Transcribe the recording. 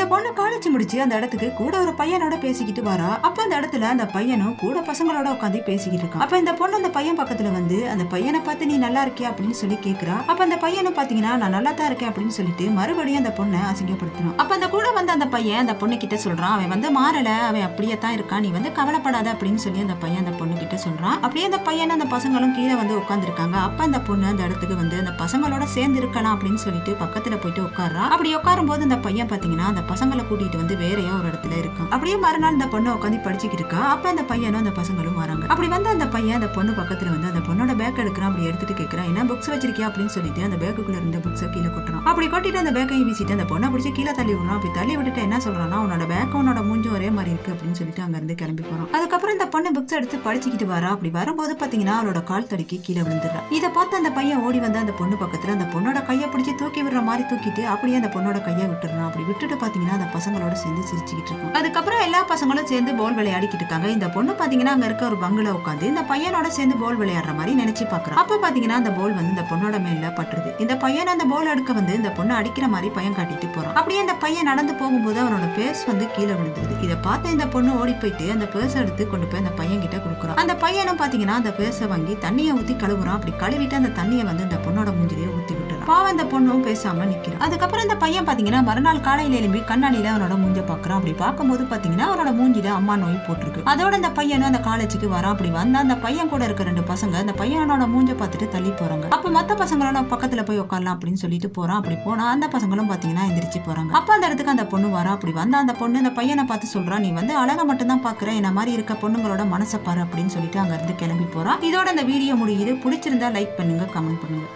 இந்த பொண்ணு காலேஜ் முடிச்சு அந்த இடத்துக்கு கூட ஒரு பையனோட பேசிக்கிட்டு வரா. அப்ப அந்த இடத்துல அந்த பையனும் கூட பசங்களோட உட்காந்து பேசிக்கிட்டு இருக்கான் அப்ப இந்த பொண்ணு அந்த பையன் பக்கத்துல வந்து அந்த பையனை பார்த்து நீ நல்லா இருக்கியா? அப்படின்னு சொல்லி கேக்குறா. அப்ப அந்த பையனும் பாத்தீங்கன்னா நான் நல்லா தான் இருக்கேன் அப்படின்னு சொல்லிட்டு மறுபடியும் அந்த பொண்ணை அசிங்கப்படுத்துறான். அப்ப அந்த கூட வந்து அந்த பையன் அந்த பொண்ணு கிட்ட சொல்றான் அவன் வந்து மாறல அவன் அப்படியே தான் இருக்கான் நீ வந்து கவலைப்படாத அப்படின்னு சொல்லி அந்த பையன் அந்த பொண்ணு கிட்ட சொல்றான். அப்படியே அந்த பையன் அந்த பசங்களும் கீழே வந்து உட்காந்துருக்காங்க அப்ப அந்த பொண்ணு அந்த இடத்துக்கு வந்து அந்த பசங்களோட சேர்ந்து இருக்கலாம் அப்படின்னு சொல்லிட்டு பக்கத்துல போயிட்டு உட்கார்றா. அப்படி உட்காரும் போது அந்த பையன் பாத்தீங்கன்னா அந்த பசங்களை கூட்டிட்டு வந்து வேறையா ஒரு இடத்துல இருக்கான். அப்படியே மறுநாள் இந்த பொண்ணு உட்காந்து படிச்சுக்கிட்டு இருக்கா அப்ப அந்த பையனும் அந்த பசங்களும் வராங்க. அப்படி வந்து அந்த பையன் அந்த பொண்ணு பக்கத்துல வந்து அந்த பொண்ணோட பேக் எடுக்கிறான். அப்படி எடுத்துட்டு கேட்கிறான் என்ன புக்ஸ் வச்சிருக்கியா? அப்படின்னு சொல்லிட்டு அந்த பேக்குள்ள இருந்த புக்ஸை கீழே கொட்டுறான். அப்படி கொட்டிட்டு அந்த பேக்கையும் வீசிட்டு அந்த பொண்ணை பிடிச்சி கீழே தள்ளி விடுறான். அப்படி தள்ளி விட்டுட்டு என்ன சொல்றான்னா உன்னோட பேக் உன்னோட மூஞ்சும் ஒரே மாதிரி இருக்கு அப்படின்னு சொல்லிட்டு அங்க இருந்து கிளம்பி போறான். அதுக்கப்புறம் இந்த பொண்ணு புக்ஸ் எடுத்து படிச்சுக்கிட்டு வரா. அப்படி வரும்போது பாத்தீங்கன்னா அவளோட கால் தடுக்கி கீழே விழுந்துடுறா. இதை பார்த்து அந்த பையன் ஓடி வந்து அந்த பொண்ணு பக்கத்துல அந்த பொண்ணோட கையை பிடிச்சி தூக்கி விடுற மாதிரி தூக்கிட்டு அப்படியே அந்த பொண்ணோட கையை விட்டுறான் அப்படி விட்டுட்டு பாத்தீங்கன்னா அந்த பசங்களோட சேர்ந்து சிரிச்சுக்கிட்டு இருக்கும். அதுக்கப்புறம் எல்லா பசங்களும் சேர்ந்து பால் விளையாடிக்கிட்டு இருக்காங்க. இந்த பொண்ணு பார்த்தீங்கன்னா அங்கே இருக்க ஒரு பங்களா உட்காந்து இந்த பையனோட சேர்ந்து பால் விளையாடுற மாதிரி நினைச்சு பார்க்குறான் அப்போ பார்த்தீங்கன்னா அந்த பால் வந்து இந்த பொண்ணோட மேல பட்டுருது. இந்த பையன் அந்த பால் அடுக்க வந்து இந்த பொண்ணு அடிக்கிற மாதிரி பையன் காட்டிட்டு போறான். அப்படியே அந்த பையன் நடந்து போகும்போது அவனோட பேஸ் வந்து கீழே விழுந்துருது. இதை பார்த்து இந்த பொண்ணு ஓடி போயிட்டு அந்த பேர்ஸ் எடுத்து கொண்டு போய் அந்த பையன் கிட்ட கொடுக்குறான் அந்த பையனும் பார்த்தீங்கன்னா அந்த பேர்ஸை வாங்கி தண்ணியை ஊற்றி கழுவுறான். அப்படி கழுவிட்டு அந்த தண்ணியை வந்து இந்த பொண்ணோட மூஞ்சிலேயே ஊற்றி பாவம் இந்த பொண்ணும் பேசாம நிக்கிறான் அதுக்கப்புறம் இந்த பையன் பாத்தீங்கன்னா மறுநாள் காலையில எழும்பி கண்ணாடியில அவனோட மூஞ்ச பாக்குறான். அப்படி பார்க்கும்போது பாத்தீங்கன்னா அவனோட மூஞ்சில அம்மா நோய் போட்டிருக்கு. அதோட இந்த பையனும் அந்த காலேஜுக்கு வரான் அப்படி வந்தா அந்த பையன் கூட இருக்க ரெண்டு பசங்க அந்த பையனோட மூஞ்ச பார்த்துட்டு தள்ளி போறாங்க. அப்ப மத்த பசங்களோட பக்கத்துல போய் உட்காரலாம் அப்படின்னு சொல்லிட்டு போறான். அப்படி போனா அந்த பசங்களும் பாத்தீங்கன்னா எந்திரிச்சு போறாங்க. அப்ப அந்த இடத்துக்கு அந்த பொண்ணு வரா. அப்படி வந்தா அந்த பொண்ணு அந்த பையனை பார்த்து சொல்றா. நீ வந்து அழகை மட்டும் தான் பாக்குற. என்ன மாதிரி இருக்க பொண்ணுங்களோட மனசை பாரு அப்படின்னு சொல்லிட்டு அங்க இருந்து கிளம்பி போறா இதோட இந்த வீடியோ முடியுது. பிடிச்சிருந்தா லைக் பண்ணுங்க கமெண்ட் பண்ணுங்க.